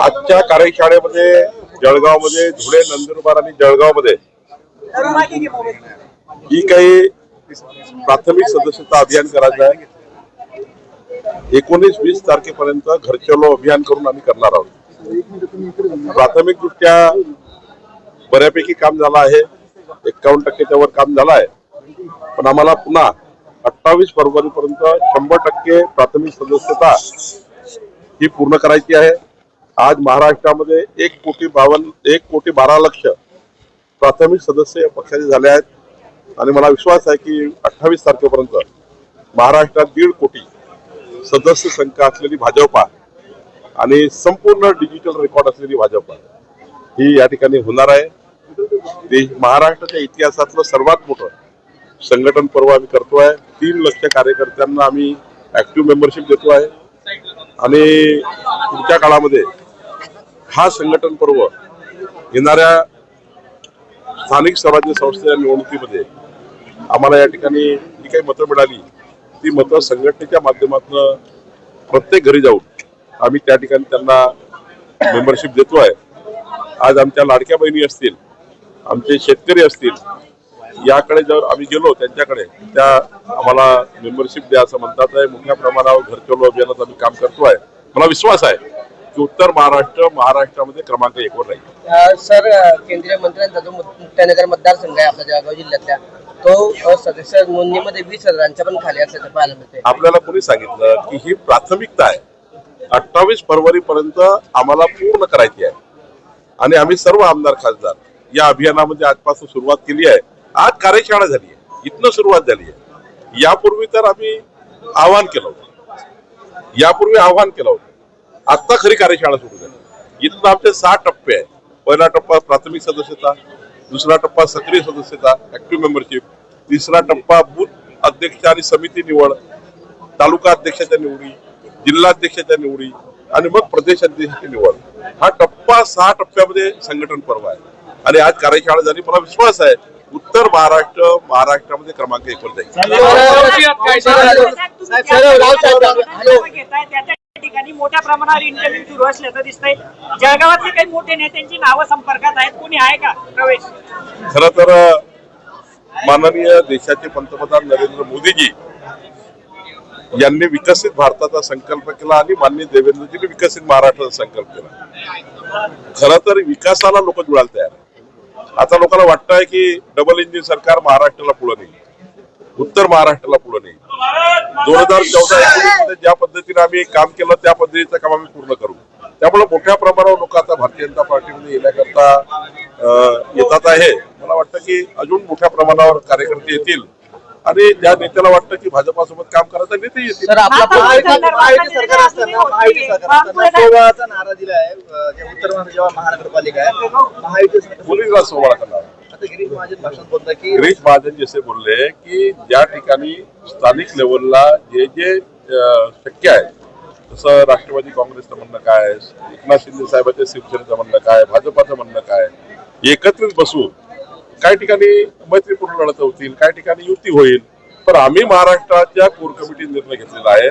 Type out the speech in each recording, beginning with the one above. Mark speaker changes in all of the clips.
Speaker 1: आजच्या कार्यशाळेमध्ये जळगावमध्ये धुळे नंदुरबार आणि जळगावमध्ये ही काही प्राथमिक सदस्यता अभियान करायचं आहे. एकोणीस वीस तारखेपर्यंत घरचलो अभियान करून आम्ही करणार आहोत. प्राथमिक दृष्ट्या बऱ्यापैकी काम झालं आहे. एक्कावन्न टक्के वर काम झालं आहे. पण आम्हाला पुन्हा अठ्ठावीस फरवरीपर्यंत शंभर टक्के प्राथमिक सदस्यता ही पूर्ण करायची आहे. आज महाराष्ट्रामध्ये एक कोटी बावन्न एक कोटी बारा लक्ष प्राथमिक सदस्य या पक्षाचे झाले आहेत. आणि मला विश्वास आहे की अठ्ठावीस तारखेपर्यंत महाराष्ट्रात दीड कोटी सदस्य संख्या असलेली भाजपा आणि संपूर्ण डिजिटल रेकॉर्ड असलेली भाजपा ही या ठिकाणी होणार आहे. देश महाराष्ट्राच्या इतिहासातलं सर्वात मोठं संघटन पर्व आम्ही आहे तीन लक्ष कार्यकर्त्यांना आम्ही ऍक्टिव्ह मेंबरशिप देतो आहे आणि पुढच्या काळामध्ये हा संघटन पर्व येणाऱ्या स्थानिक स्वराज्य संस्थेच्या निवडणुकीमध्ये आम्हाला या ठिकाणी जी काही मतं मिळाली ती मतं संघटनेच्या माध्यमातून प्रत्येक घरी जाऊन आम्ही त्या ठिकाणी त्यांना मेंबरशिप देतो आहे. आज आमच्या लाडक्या बहिणी असतील आमचे शेतकरी असतील याकडे जर आम्ही गेलो त्यांच्याकडे त्या आम्हाला मेंबरशिप द्या असं म्हणतात आहे. मोठ्या प्रमाणावर घरचलो अभियानात आम्ही काम करतो आहे. मला विश्वास आहे की उत्तर महाराष्ट्र महाराष्ट्रामध्ये क्रमांक एक वर राहील
Speaker 2: सर केंद्रीय मंत्र्यांचा जो मुक्तानगर मतदारसंघ आहे आपल्या जळगाव जिल्ह्यातल्या. तो सदस्य नोंदणीमध्ये वीस हजारांच्या पण खाली असल्याचं पाहायला मिळते
Speaker 1: आपल्याला कोणी सांगितलं की ही प्राथमिकता आहे. अठ्ठावीस फरवरी पर्यंत आम्हाला पूर्ण करायची आहे. आणि आम्ही सर्व आमदार खासदार या अभियानामध्ये आजपासून सुरुवात केली आहे. आज कार्यशाळा झाली आहे. इथनं सुरुवात झाली आहे. यापूर्वी तर आम्ही आवाहन केलं होतं. यापूर्वी आवाहन केलं होतं. आता खरी कार्यशाळा सुरू झाली इथनं आमचे सहा टप्पे आहे पहिला टप्पा प्राथमिक सदस्यता दुसरा टप्पा सक्रिय सदस्यता ऍक्टिव्ह मेंबरशिप तिसरा टप्पा बूथ अध्यक्ष आणि समिती निवड तालुका अध्यक्षाच्या निवडी जिल्हाध्यक्षाच्या निवडी आणि मग प्रदेश अध्यक्षाची निवड हा टप्पा सहा टप्प्यामध्ये संघटन पर्व आहे आणि आज कार्यशाळा झाली मला विश्वास आहे उत्तर महाराष्ट्र महाराष्ट्रामध्ये क्रमांक एक वर जाईल
Speaker 3: ठिकाणी मोठ्या प्रमाणावर इंटरव्ह्यू सुरू असल्याचं दिसतंय. जळगावातले काही मोठे नेत्यांची नावं संपर्कात आहेत. कोणी आहे का? प्रवेश.
Speaker 1: खर तर माननीय देशाचे पंतप्रधान नरेंद्र मोदीजी यांनी विकसित भारताचा संकल्प केला आणि माननीय देवेंद्रजीने विकसित महाराष्ट्राचा संकल्प केला. खर तर विकासाला लोक जुळायला तयार आता लोकांना वाटतंय की डबल इंजिन सरकार महाराष्ट्राला पुढे नाही उत्तर महाराष्ट्राला पुढे नाही दोन हजार चौदा एकोणीसमध्ये ज्या पद्धतीने आम्ही काम केलं त्या पद्धतीचं काम आम्ही पूर्ण करू. त्यामुळे मोठ्या प्रमाणावर लोक आता भारतीय जनता पार्टीमध्ये येण्याकरता येतात आहे. मला वाटतं की अजून मोठ्या प्रमाणावर कार्यकर्ते येतील. आणि ज्या नेत्याला वाटतं की भाजपासोबत काम करायचं नेते येतील.
Speaker 2: सर आपला
Speaker 3: महाराष्ट्र
Speaker 4: महायुती सरकार असताना महायुती सरकार असताना सोहळाचा नारा दिला आहे अं, जे उत्तर महाराष्ट्र जेव्हा महानगरपालिका आहे महायुती सरकार-
Speaker 1: मुलींना सोहळा करणार
Speaker 4: गिरीश महाजन
Speaker 1: जसे बोलले की ज्या ठिकाणी स्थानिक लेवलला जे जे शक्य आहे जसं राष्ट्रवादी काँग्रेसचं म्हणणं काय एकनाथ शिंदे साहेबांच्या शिवसेनेचं म्हणणं काय भाजपाचं म्हणणं काय एकत्रित बसून काही ठिकाणी मैत्रीपूर्ण लढत होतील काही ठिकाणी युती होईल पण आम्ही महाराष्ट्राच्या कोर कमिटी निर्णय घेतलेला आहे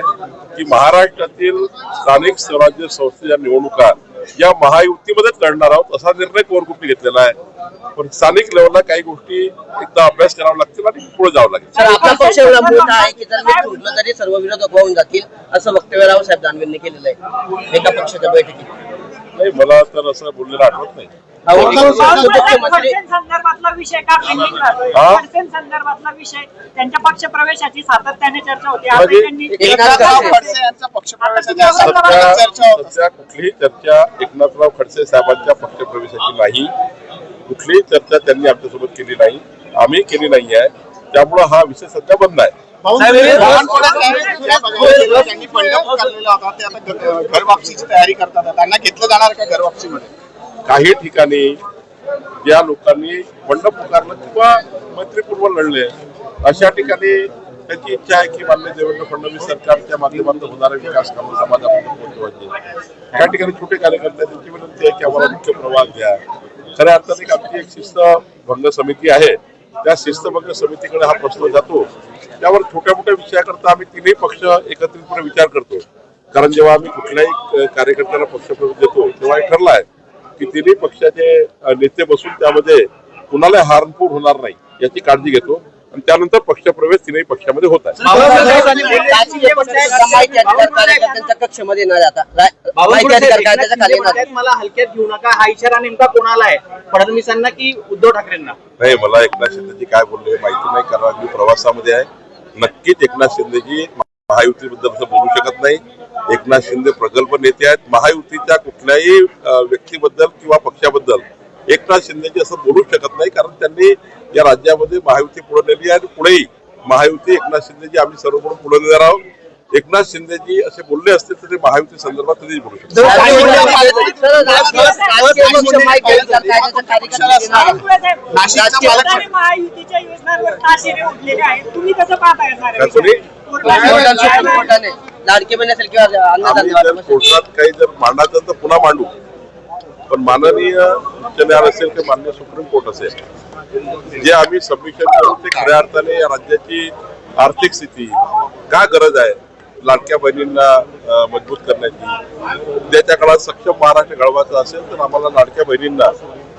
Speaker 1: की महाराष्ट्रातील स्थानिक स्वराज्य संस्थेच्या निवडणुका या महायुतीमध्येच लढणार आहोत असा निर्णय कोर कमिटी घेतलेला आहे. पण स्थानिक लेवलला काही गोष्टी एकदा अभ्यास करावा लागतील आणि पुढे जावं लागेल.
Speaker 2: सर आपला पक्ष एवढा मोठा आहे की जर मी तुटलं तरी सर्व विरोधक होऊन जातील असं वक्तव्य रावसाहेब दानवेंनी केलेलं आहे. एका पक्षाच्या बैठकीत.
Speaker 1: नाही मला तर असं बोललेलं आठवत नाही.
Speaker 3: खडसें संदर्भातला विषय का पेंडिंग? खडसें संदर्भातला विषय त्यांच्या पक्ष प्रवेशाची सातत्याने चर्चा होती
Speaker 1: म्हणजे-
Speaker 3: त्यांनी
Speaker 1: सध्या सध्या कुठलीही चर्चा एकनाथराव खडसे साहेबांच्या पक्षप्रवेशाची नाही. कुठलीही चर्चा त्यांनी आमच्यासोबत केली नाही. आम्ही केली नाही आहे त्यामुळं हा विषय सध्या बंद आहे.
Speaker 4: त्यांनी पंजाब पुकारलेला होता. ते आता घ- घर वापसीची तयारी करतात. त्यांना घेतलं जाणार का घर वापसीमध्ये?
Speaker 1: काही ठिकाणी ज्या लोकांनी बंड पुकारलं किंवा मैत्रीपूर्व लढले अशा ठिकाणी त्यांची इच्छा आहे की मान्य देवेंद्र फडणवीस सरकारच्या माध्यमातून होणारे विकास कामं समाजापर्यंत पोहोचवायचे त्या ठिकाणी छोटे कार्यकर्ते त्यांची विनंती आहे की आम्हाला मुख्य प्रवाह द्या. खऱ्या अर्थाने एक आमची एक शिस्त भंग समिती आहे. त्या शिस्तभंग समितीकडे हा प्रश्न जातो. त्यावर छोट्या मोठ्या विषयाकरता आम्ही तिन्ही पक्ष एकत्रितपणे विचार करतो. कारण जेव्हा आम्ही कुठल्याही कार्यकर्त्याला पक्षप्रवेश देतो तेव्हा हे ठरलं आहे की तिन्ही पक्षाचे नेते बसून त्यामध्ये कुणाला हार्मफुल होणार नाही याची काळजी घेतो आणि त्यानंतर पक्षप्रवेश तिन्ही पक्षामध्ये होत आहे.
Speaker 4: मला हलक्यात घेऊ नका. हा इशारा नेमका कोणाला आहे? फडणवीसांना की उद्धव ठाकरेंना?
Speaker 1: नाही मला एकनाथ शिंदेजी काय बोलले हे माहिती नाही कारण मी प्रवासामध्ये आहे. नक्कीच एकनाथ शिंदेजी महायुतीबद्दल असं बोलू शकत नाही. एकनाथ शिंदे प्रगल्भ नेते आहेत. महायुतीच्या कुठल्याही व्यक्तीबद्दल किंवा पक्षाबद्दल एकनाथ शिंदेजी असं बोलू शकत नाही. कारण त्यांनी या राज्यामध्ये महायुती पुढे नेली आहे आणि पुढेही महायुती एकनाथ शिंदेजी आम्ही सर्व म्हणून पुढे नेणार आहोत. एकनाथ शिंदेजी असे बोलले असते तर ते महायुती संदर्भात कधीच बोलू शकत कोर्टात काही जर मांडायचं तर पुन्हा मांडू पण माननीय उच्च न्यायालय असेल किंवा मान्य सुप्रीम कोर्ट असेल जे आम्ही सबमिशन करू ते खऱ्या अर्थाने या राज्याची आर्थिक स्थिती का गरज आहे लाडक्या बहिणींना मजबूत करण्याची. उद्याच्या काळात सक्षम महाराष्ट्र घडवायचा असेल तर आम्हाला लाडक्या बहिणींना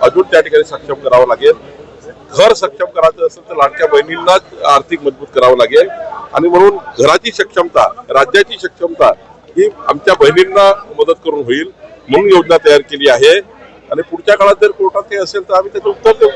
Speaker 1: अजून त्या ठिकाणी सक्षम करावं लागेल. घर सक्षम करायचं असेल तर लाडक्या बहिणींनाच आर्थिक मजबूत करावं लागेल. आणि म्हणून घराची सक्षमता राज्याची सक्षमता ही आमच्या बहिणींना मदत करून होईल म्हणून योजना तयार केली आहे. आणि पुढच्या काळात जर कोर्टात काही असेल तर आम्ही त्याचं उत्तर देऊ.